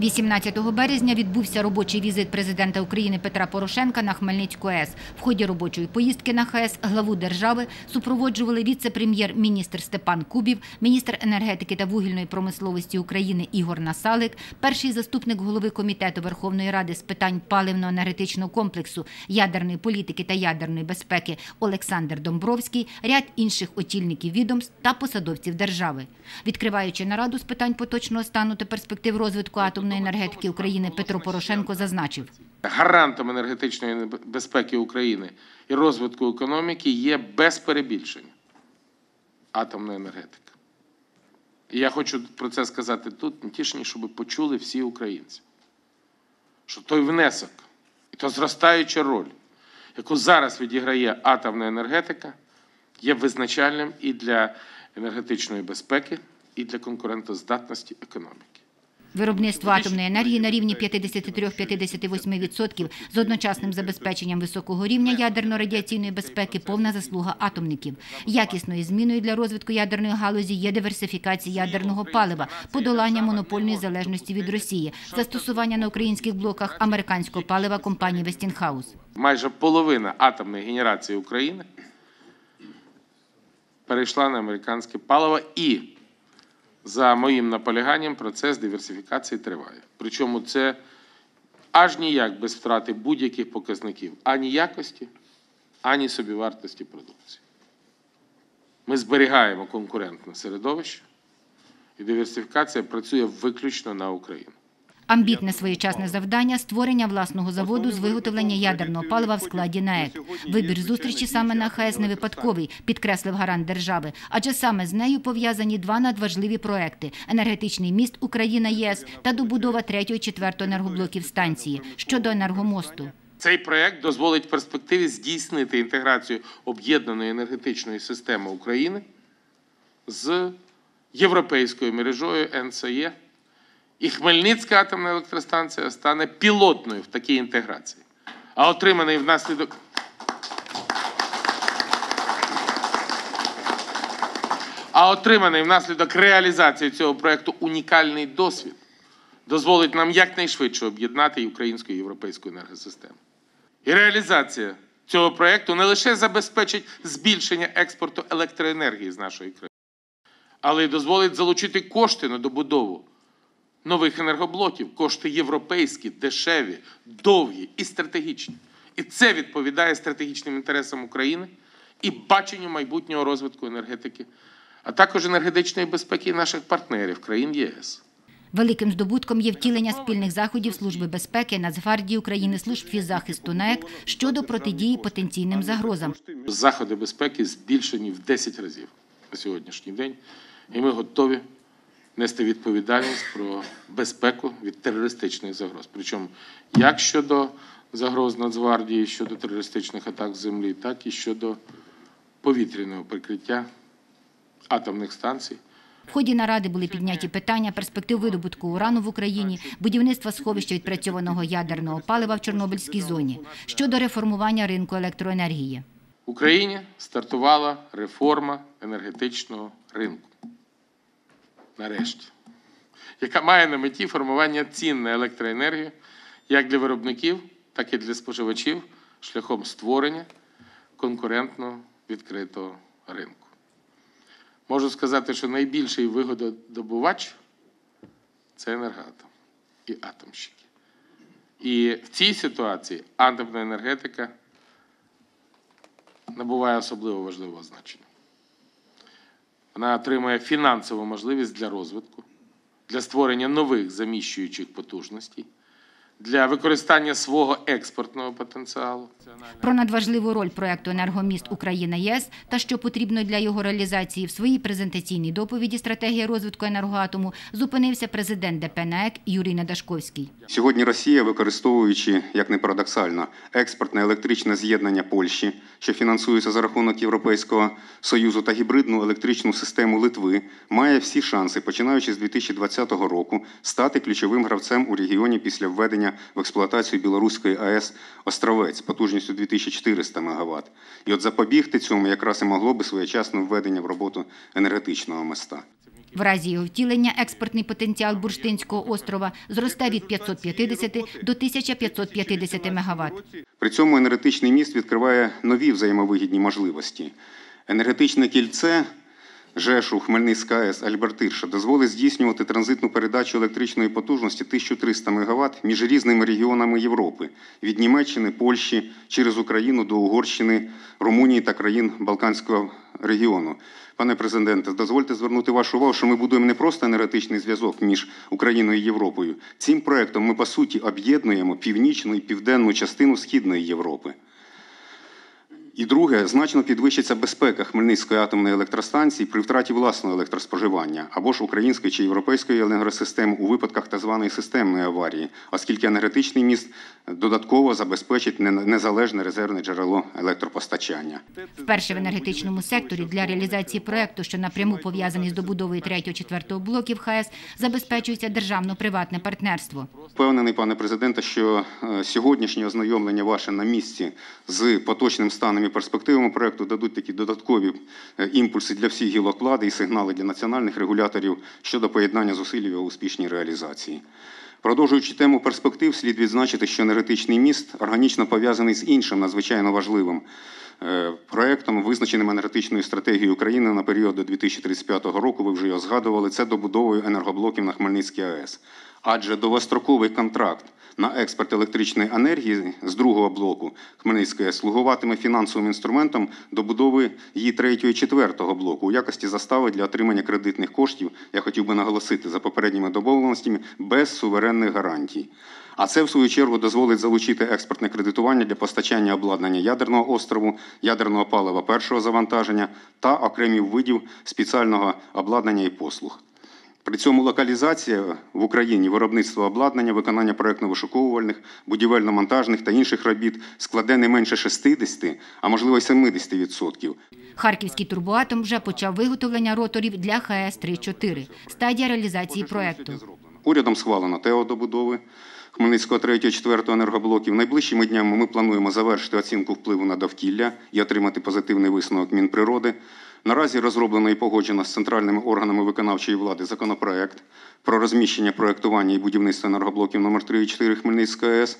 18 березня відбувся робочий візит президента України Петра Порошенка на Хмельницьку АЕС. В ході робочої поїздки на ХАЕС главу держави супроводжували віце-прем'єр-міністр Степан Кубів, міністр енергетики та вугільної промисловості України Ігор Насалик, перший заступник голови комітету Верховної Ради з питань паливно-енергетичного комплексу, ядерної політики та ядерної безпеки Олександр Домбровський, ряд інших очільників відомств та посадовців держави. Відкриваючи нараду з питань поточного стану та перспектив розвитку атомної енергетики України, Петро Порошенко зазначив. гарантом енергетичної безпеки України і розвитку економіки є без перебільшення атомна енергетика. І я хочу про це сказати тут, тішні, щоб почули всі українці, що той внесок і то зростаюча роль, яку зараз відіграє атомна енергетика, є визначальним і для енергетичної безпеки, і для конкурентоздатності економіки. Виробництво атомної енергії на рівні 53-58% з одночасним забезпеченням високого рівня ядерно-радіаційної безпеки повна заслуга атомників. Якісною зміною для розвитку ядерної галузі є диверсифікація ядерного палива, подолання монопольної залежності від Росії, застосування на українських блоках американського палива компанії Вестінхаус. майже половина атомної генерації України перейшла на американське паливо і за моїм наполяганням процес диверсифікації триває. Причому це аж ніяк без втрати будь-яких показників ані якості, ані собівартості продукції. Ми зберігаємо конкурентне середовище, і диверсифікація працює виключно на Україну. Амбітне своєчасне завдання створення власного заводу з виготовлення ядерного палива в складі НАЕК. Вибір зустрічі саме на ХАЕС не випадковий, підкреслив гарант держави. Адже саме з нею пов'язані два надважливі проекти: енергетичний міст Україна ЄС та добудова третього і четвертого енергоблоків станції щодо енергомосту. Цей проект дозволить в перспективі здійснити інтеграцію об'єднаної енергетичної системи України з європейською мережою НСЕ. І Хмельницька атомна електростанція стане пілотною в такій інтеграції. А отриманий внаслідок а отриманий внаслідок реалізації цього проекту унікальний досвід дозволить нам якнайшвидше об'єднати українську і європейську енергосистему. І реалізація цього проекту не лише забезпечить збільшення експорту електроенергії з нашої країни, але й дозволить залучити кошти на добудову нових енергоблоків, кошти європейські, дешеві, довгі і стратегічні. І це відповідає стратегічним інтересам України і баченню майбутнього розвитку енергетики, а також енергетичної безпеки наших партнерів країн ЄС. Великим здобутком є втілення спільних заходів Служби безпеки, Нацгвардії України, служб фіззахисту НАЕК щодо протидії потенційним загрозам. Заходи безпеки збільшені в 10 разів на сьогоднішній день, і ми готові нести відповідальність про безпеку від терористичних загроз. Причому як щодо загроз Нацгвардії, щодо терористичних атак з землі, так і щодо повітряного прикриття атомних станцій. В ході наради були підняті питання перспектив видобутку урану в Україні, будівництва сховища відпрацьованого ядерного палива в Чорнобильській зоні щодо реформування ринку електроенергії. В Україні стартувала реформа енергетичного ринку. Нарешті, яка має на меті формування цін на електроенергію як для виробників, так і для споживачів шляхом створення конкурентного відкритого ринку. Можу сказати, що найбільший вигододобувач це енергоатом і атомщики. І в цій ситуації атомна енергетика набуває особливо важливого значення. Вона отримує фінансову можливість для розвитку, для створення нових заміщуючих потужностей, для використання свого експортного потенціалу. Про надважливу роль проекту Енергоміст Україна ЄС та що потрібно для його реалізації в своїй презентаційній доповіді стратегія розвитку енергоатому зупинився президент ДП НАЕК Юрій Надашковський. Сьогодні Росія, використовуючи, як не парадоксально, експортне електричне з'єднання Польщі, що фінансується за рахунок Європейського Союзу та гібридну електричну систему Литви, має всі шанси, починаючи з 2020 року, стати ключовим гравцем у регіоні після введення в експлуатацію білоруської АЕС Островець потужністю 2400 МВт. І от запобігти цьому якраз і могло би своєчасне введення в роботу енергетичного моста. В разі його втілення експортний потенціал Бурштинського острова зросте від 550 до 1550 МВт. При цьому енергетичний міст відкриває нові взаємовигідні можливості. Енергетичне кільце Жешу, Хмельницька АЕС, Альбертирша дозволить здійснювати транзитну передачу електричної потужності 1300 МВт між різними регіонами Європи від Німеччини, Польщі через Україну до Угорщини, Румунії та країн Балканського регіону. Пане президенте, дозвольте звернути вашу увагу, що ми будуємо не просто енергетичний зв'язок між Україною і Європою. Цим проектом ми по суті об'єднуємо північну і південну частину Східної Європи. І друге, значно підвищиться безпека Хмельницької атомної електростанції при втраті власного електроспоживання або ж української чи європейської енергосистем у випадках так званої системної аварії, оскільки енергетичний міст додатково забезпечить незалежне резервне джерело електропостачання. Вперше в енергетичному секторі для реалізації проекту, що напряму пов'язаний з добудовою 3-4 блоків ХАЕС, забезпечується державно-приватне партнерство. Впевнений, пане президенте, що е, сьогоднішнє ознайомлення ваше на місці з поточним станом і перспективами проекту дадуть такі додаткові е, імпульси для всіх гілок влади і сигнали для національних регуляторів щодо поєднання зусиль у успішній реалізації. Продовжуючи тему перспектив, слід відзначити, що енергетичний міст органічно пов'язаний з іншим надзвичайно важливим е, проектом, визначеним енергетичною стратегією України на період до 2035 року. Ви вже його згадували. Це добудовою енергоблоків на Хмельницькій АЕС. Адже довгостроковий контракт на експорт електричної енергії з другого блоку Хмельницької слугуватиме фінансовим інструментом добудови її третього і четвертого блоку у якості застави для отримання кредитних коштів. Я хотів би наголосити за попередніми домовленостями без суверенних гарантій. А це, в свою чергу, дозволить залучити експортне кредитування для постачання обладнання ядерного острову, ядерного палива першого завантаження та окремих видів спеціального обладнання і послуг. При цьому локалізація в Україні виробництва обладнання, виконання проєктно-вишуковувальних, будівельно-монтажних та інших робіт складе не менше 60, а можливо й 70%. Харківський турбоатом вже почав виготовлення роторів для ХАЕС 3-4. Стадія реалізації проекту. Урядом схвалено ТЕО добудови Хмельницького 3-4 енергоблоків. Найближчими днями ми плануємо завершити оцінку впливу на довкілля і отримати позитивний висновок Мінприроди. Наразі розроблено і погоджено з центральними органами виконавчої влади законопроект про розміщення проектування і будівництва енергоблоків номер 3 і 4 Хмельницької АЕС.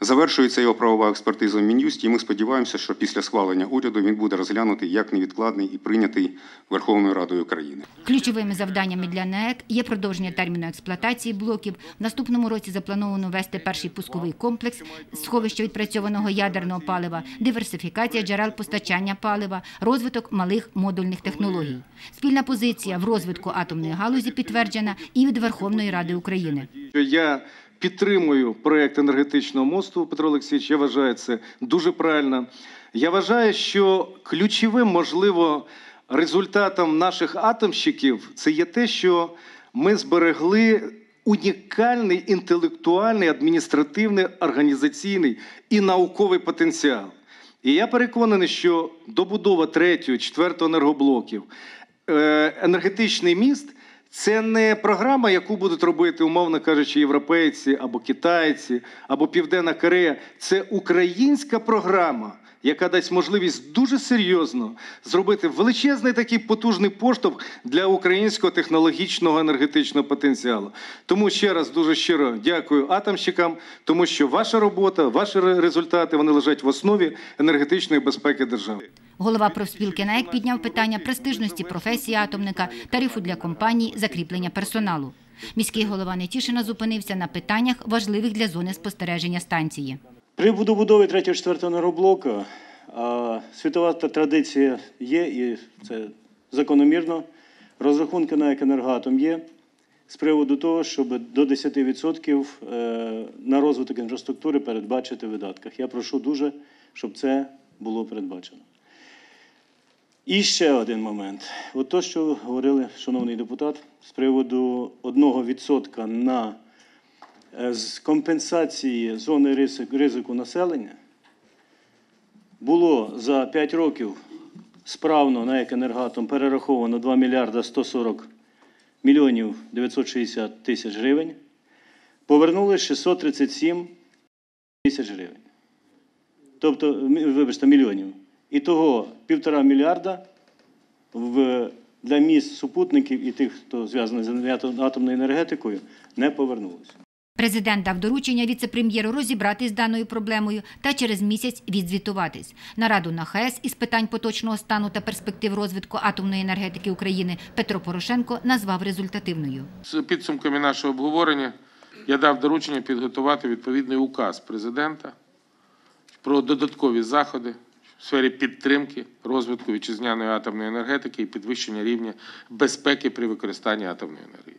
Завершується його правова експертиза в Мін'юсті, і ми сподіваємося, що після схвалення уряду він буде розглянутий як невідкладний і прийнятий Верховною Радою України. Ключовими завданнями для НЕЕК є продовження терміну експлуатації блоків. В наступному році заплановано ввести перший пусковий комплекс сховища відпрацьованого ядерного палива, диверсифікація джерел постачання палива, розвиток малих модульних технологій. Спільна позиція в розвитку атомної галузі підтверджена і від Верховної Ради України. я підтримую проект енергетичного мосту, Петро Олексійович. Я вважаю це дуже правильно. Я вважаю, що ключовим, можливо, результатом наших атомщиків це є те, що ми зберегли унікальний інтелектуальний, адміністративний, організаційний і науковий потенціал. І я переконаний, що добудова третього, четвертого енергоблоків, е, енергетичний міст це не програма, яку будуть робити, умовно кажучи, європейці або китайці, або Південна Корея. Це українська програма, яка дасть можливість дуже серйозно зробити величезний такий потужний поштовх для українського технологічного енергетичного потенціалу. Тому ще раз дуже щиро дякую атомщикам, тому що ваша робота, ваші результати вони лежать в основі енергетичної безпеки держави. Голова профспілки НАЕК підняв питання престижності професії атомника, тарифу для компаній, закріплення персоналу. Міський голова Нетішина зупинився на питаннях, важливих для зони спостереження станції. При будові 3-4 енергоблока світова традиція є, і це закономірно. Розрахунки на «Екенергоатом» є з приводу того, щоб до 10% е, на розвиток інфраструктури передбачити видатках. Я прошу дуже, щоб це було передбачено. І ще один момент. От то, що говорили, шановний депутат, з приводу 1% на е, з компенсації зони ризику, населення було за 5 років справно на екенергатом перераховано 2 мільярда 140 мільйонів 960 тисяч гривень. Повернули 637 тисяч гривень. Тобто, вибачте, мільйонів. І того півтора мільярда в для міст супутників і тих, хто зв'язаний з атомною енергетикою, не повернулося. Президент дав доручення віце-прем'єру розібратись з даною проблемою та через місяць відзвітуватись. Нараду на ХАЕС із питань поточного стану та перспектив розвитку атомної енергетики України Петро Порошенко назвав результативною. З підсумками нашого обговорення я дав доручення підготувати відповідний указ президента про додаткові заходи в сфері підтримки розвитку вітчизняної атомної енергетики і підвищення рівня безпеки при використанні атомної енергії.